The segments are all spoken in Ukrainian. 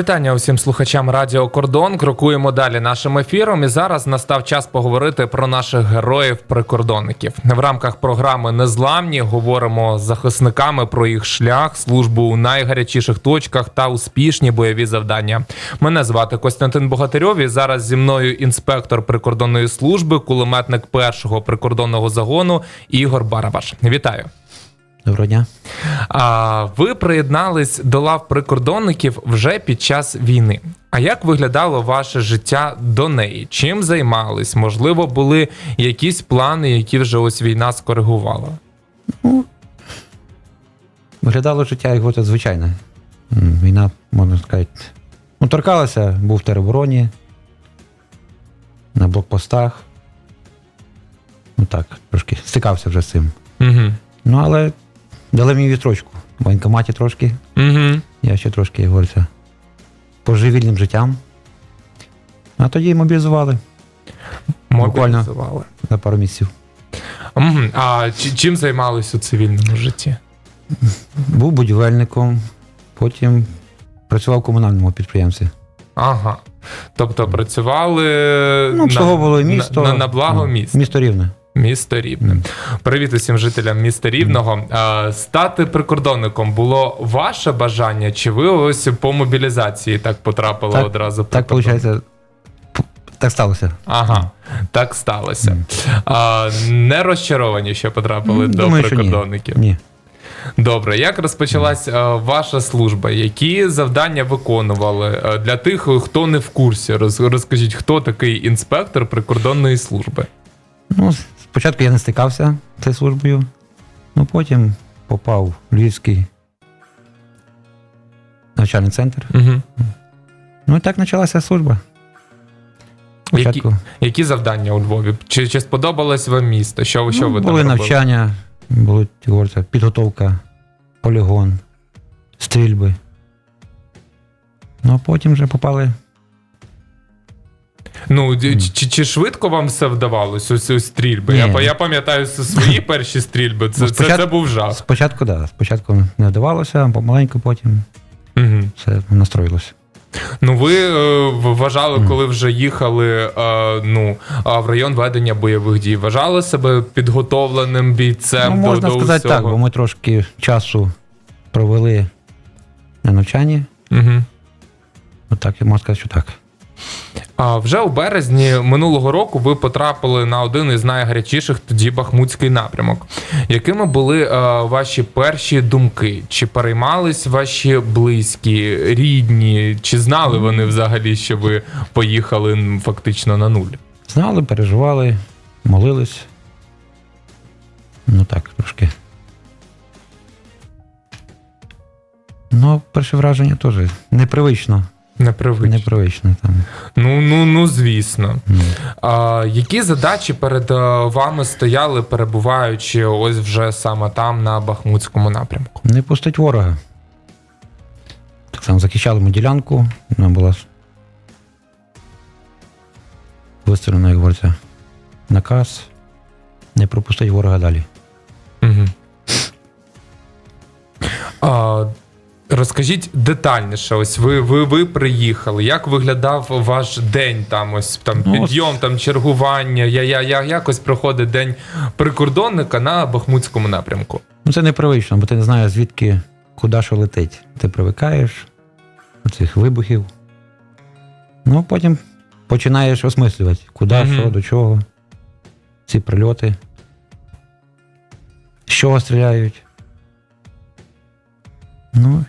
Вітання усім слухачам Радіо Кордон. Крокуємо далі нашим ефіром. І зараз настав час поговорити про наших героїв-прикордонників. В рамках програми Незламні говоримо з захисниками про їх шлях, службу у найгарячіших точках та успішні бойові завдання. Мене звати Костянтин Богатирьов. і Зараз зі мною інспектор прикордонної служби, кулеметник першого прикордонного загону Ігор Барабаш. Вітаю. Доброго дня. А ви приєднались до лав прикордонників вже під час війни. А як виглядало ваше життя до неї? Чим займались? Можливо, були якісь плани, які вже ось війна скоригувала? Ну, Виглядало життя як от звичайне. Війна, можна сказати, ну, торкалася, був в теробороні, на блокпостах. Ну так, трошки стикався вже з цим. Угу. Ну, але дали мені відстрочку. В воєнкоматі трошки. Угу. Я ще трошки, як говориться, пожив життям. А тоді мобілізували Буквально. Мобілізували. за пару місяців. А чи- чим займались у цивільному житті? Був будівельником, потім працював в комунальному підприємстві. Ага. Тобто працювали Ну, обслуговувало місто. на, на, на благо ну, міста. Місто рівне. Місто Рівне. Привіт усім жителям міста Рівного. Стати прикордонником було ваше бажання, чи ви ось по мобілізації так потрапили Так, одразу? Так, виходить, так сталося. Ага, так сталося. А, не розчаровані, що потрапили М, до думаю, що ні. прикордонників. Ні. Добре, як розпочалась а, ваша служба? Які завдання виконували для тих, хто не в курсі? Роз- Розкажіть, хто такий інспектор прикордонної служби? Ну, спочатку я не стикався з цією службою, ну потім попав в Львівський навчальний центр. Угу. Ну і так почалася служба. Які, які завдання у Львові? Чи, чи сподобалось вам місто? Що, що ну, ви були там навчання, були як підготовка, полігон, стрільби. Ну, а потім вже попали. Ну, чи, чи швидко вам все вдавалось? Ось ось стрільби? Ні. Я, я пам'ятаю свої перші стрільби. Це, Ну, це, це був жах. Спочатку, так, да, спочатку не вдавалося, помаленьку потім Угу. все настроїлося. Ну, ви е, вважали, коли вже їхали е, ну, в район ведення бойових дій, вважали себе підготовленим бійцем ну, можна до сказати усього? так, бо ми трошки часу провели на навчанні. Угу. Отак, я можу сказати, що так. А вже у березні минулого року ви потрапили на один із найгарячіших тоді Бахмутський напрямок. Якими були е, ваші перші думки? Чи переймались ваші близькі, рідні? Чи знали вони взагалі, що ви поїхали фактично на нуль? Знали, переживали, молились. Ну так, трошки. Ну, перше враження теж непривично. Непривично. Непривично там. Ну, ну, ну, звісно. А, які задачі перед е, вами стояли, перебуваючи ось вже саме там на Бахмутському напрямку? Не пустить ворога. Так само захищали ми ділянку, вона була виставлена, як говориться, наказ. Не пропустить ворога далі. Угу. А, розкажіть детальніше. Ось ви, ви, ви приїхали. Як виглядав ваш день там? Ось там Ну, підйом, там чергування. Я, я, я, якось проходить день прикордонника на Бахмутському напрямку. Ну це непривично, бо ти не знаєш, звідки, куди що летить. Ти привикаєш до цих вибухів. Ну, потім починаєш осмислювати, куди, Мгм. що, до чого. Ці прильоти. З чого стріляють. Ну.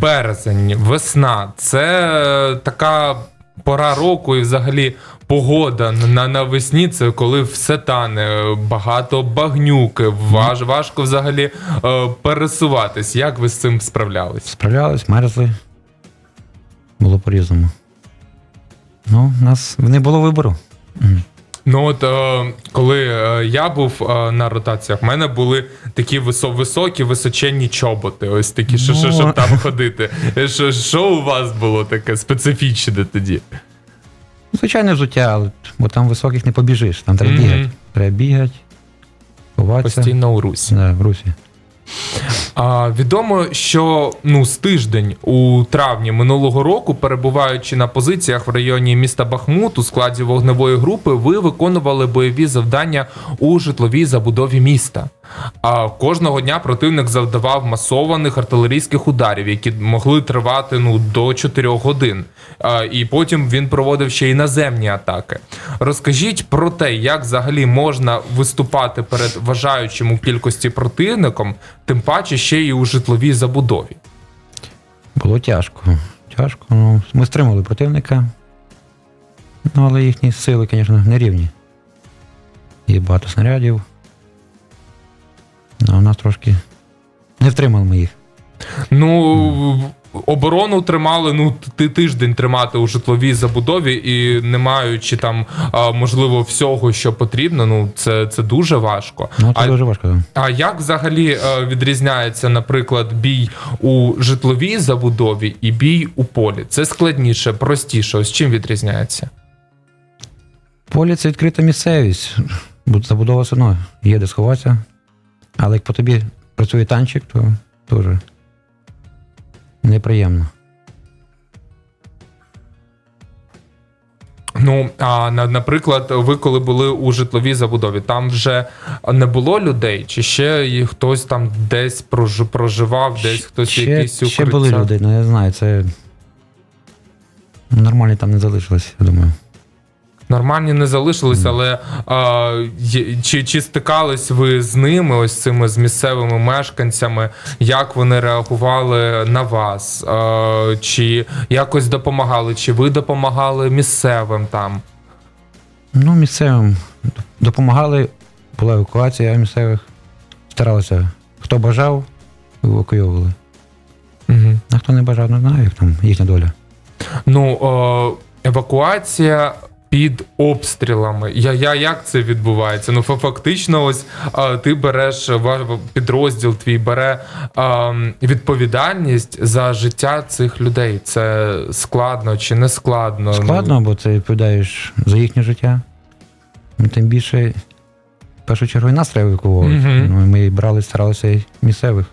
Березень, весна це така пора року і взагалі погода на навесні. Це коли все тане, багато багнюки, важ, важко взагалі е, пересуватись. Як ви з цим справлялись? Справлялись, мерзли. Було по-різному. Ну, у нас не було вибору. Ну от е, коли е, я був е, на ротаціях, в мене були такі висо- високі, височенні чоботи. Ось такі, що, що, Ну. щоб там ходити. Що, що у вас було таке специфічне тоді? Звичайне взуття, але- бо там високих не побіжиш, там треба Мгм. бігати. Треба бігати, ховатися. Постійно у русі. Да, в русі. А, відомо, що ну з тиждень у травні минулого року, перебуваючи на позиціях в районі міста Бахмут у складі вогневої групи, ви виконували бойові завдання у житловій забудові міста. А кожного дня противник завдавав масованих артилерійських ударів, які могли тривати ну до 4 годин. А, і потім він проводив ще й наземні атаки. Розкажіть про те, як взагалі можна виступати перед вважаючим у кількості противником, тим паче ще й у житловій забудові. Було тяжко. Тяжко. Ну, ми стримали противника. Ну, але їхні сили, звісно, не рівні. Є багато снарядів. А у нас трошки не втримали ми їх. Ну оборону тримали ну ти тиждень тримати у житловій забудові і не маючи там можливо всього, що потрібно. Ну це, це дуже важко. Ну, це а, дуже важко. а як взагалі е, відрізняється, наприклад, бій у житловій забудові і бій у полі? Це складніше, простіше. Ось чим відрізняється? Полі це відкрита місцевість. Забудова все одно є де сховатися. Але як по тобі працює танчик, то дуже неприємно. Ну а наприклад, ви коли були у житловій забудові, там вже не було людей, чи ще і хтось там десь проживав, десь хтось ще, якісь укриття? ще були люди, ну я знаю, це нормально там не залишилось, я думаю. Нормальні не залишились, але а, чи, чи стикались ви з ними, ось цими з місцевими мешканцями? Як вони реагували на вас? А, чи якось допомагали? Чи ви допомагали місцевим там? Ну, місцевим допомагали, була евакуація місцевих. Старалися, хто бажав, евакуйовували. Угу. А хто не бажав, не знаю, як там їхня доля. Ну, о, евакуація під обстрілами. Я, я, як це відбувається? Ну, фактично, ось а, ти береш підрозділ, твій бере а, відповідальність за життя цих людей. Це складно чи не складно? Складно, бо ти відповідаєш за їхнє життя. Ну, Тим більше, в першу чергу, і нас треба евакуовувати. Мгм. Ну, ми брали, старалися місцевих.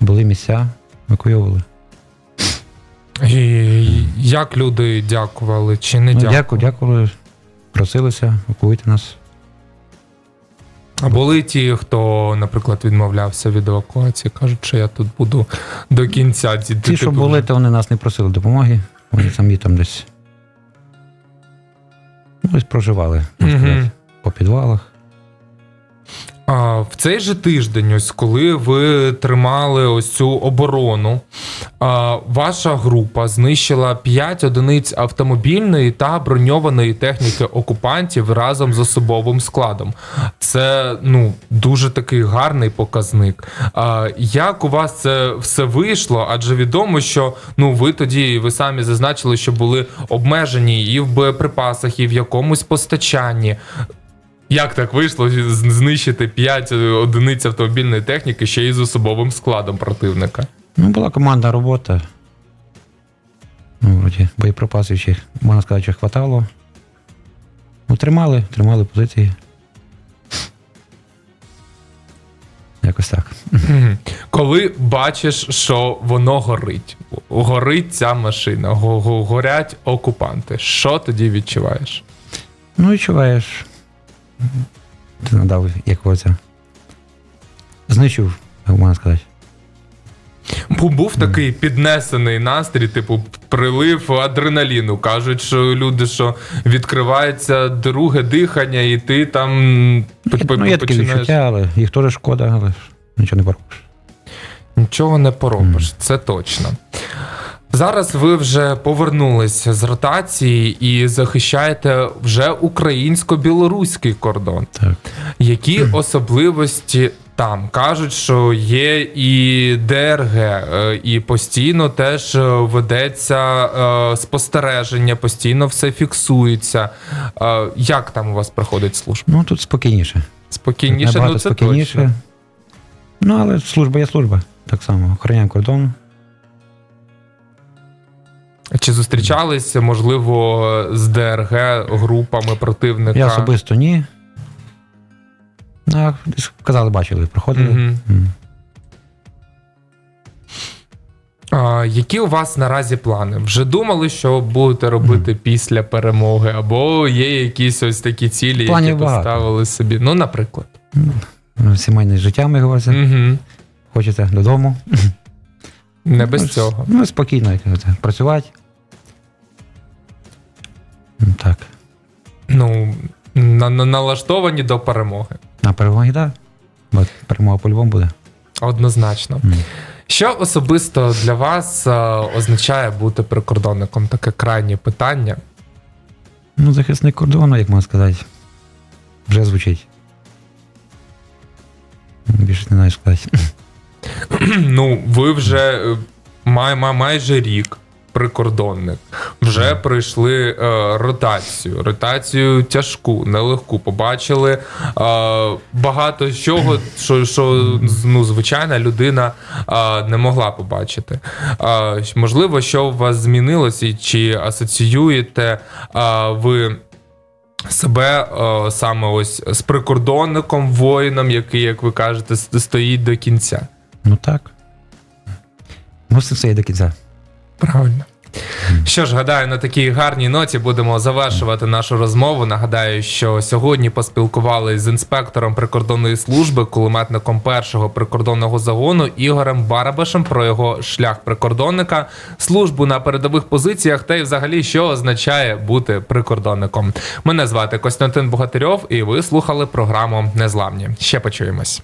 Були місця, евакуйовували. І як люди дякували чи не Ну, дякували? дякую, дякували. Просилися, евакуйте нас. А були ті, хто, наприклад, відмовлявся від евакуації, кажуть, що я тут буду до кінця. Ті, Ті, що були, то вони нас не просили допомоги. Вони самі там десь. Ну, десь проживали, можна сказати, по підвалах. А, в цей же тиждень, ось коли ви тримали ось цю оборону, а, ваша група знищила 5 одиниць автомобільної та броньованої техніки окупантів разом з особовим складом. Це ну дуже такий гарний показник. А, як у вас це все вийшло? Адже відомо, що ну ви тоді ви самі зазначили, що були обмежені і в боєприпасах, і в якомусь постачанні. Як так вийшло знищити 5 одиниць автомобільної техніки ще й з особовим складом противника? Ну, була командна робота. Ну, вроді, боєприпасів ще, можна сказати, що хватало. Ну, тримали, тримали позиції. Якось так. Коли бачиш, що воно горить, горить ця машина, го- го- горять окупанти, що тоді відчуваєш? Ну, відчуваєш. Ти надав якогось. Знищив, як можна сказати. Бу- Був такий піднесений настрій, типу прилив адреналіну. Кажуть, що люди, що відкривається друге дихання, і ти там Ну, є починаєш- відчуття, але їх теж шкода, але ж нічого не поробиш. Нічого не поробиш, це точно. Зараз ви вже повернулися з ротації і захищаєте вже українсько-білоруський кордон. Так. Які особливості там? Кажуть, що є і ДРГ, е, і постійно теж е, ведеться е, спостереження, постійно все фіксується. Як там у вас проходить служба? Ну, тут спокійніше. Спокійніше, Набагато ну це спокійніше. точно. Ну, але служба є служба. Так само. Охороняємо кордон. Чи зустрічалися, можливо, з ДРГ групами противника? Я особисто ні. Ну, казали, бачили, проходили. М. А, які у вас наразі плани? Вже думали, що будете робити після перемоги, або є якісь ось такі цілі, Планів які багато. поставили собі? Ну, наприклад. Ну, Сімейне життя, ми говориться. Угу. Хочете додому. Не без Ну, цього. Ну, спокійно як працювати. На, на, налаштовані до перемоги. А перемоги, так. Да. Бо перемога по-любому буде. Однозначно. М. Що особисто для вас е, означає бути прикордонником? Таке крайнє питання. Ну, захисник кордону, як можна сказати, вже звучить. Більше не знаю, сказати. ну, ви вже е, май, май, майже рік прикордонник. Вже пройшли е, ротацію. Ротацію тяжку, нелегку. Побачили е, багато чого, що, що ну, звичайна людина е, не могла побачити. Е, можливо, що у вас змінилося, чи асоціюєте е, ви. Себе е, саме ось з прикордонником, воїном, який, як ви кажете, стоїть до кінця. Ну так. Мусив все і до кінця. Правильно. Що ж, гадаю, на такій гарній ноті будемо завершувати нашу розмову. Нагадаю, що сьогодні поспілкувалися з інспектором прикордонної служби, кулеметником першого прикордонного загону Ігорем Барабашем про його шлях прикордонника, службу на передових позиціях та й взагалі, що означає бути прикордонником. Мене звати Костянтин Богатирьов, і ви слухали програму Незламні. Ще почуємось.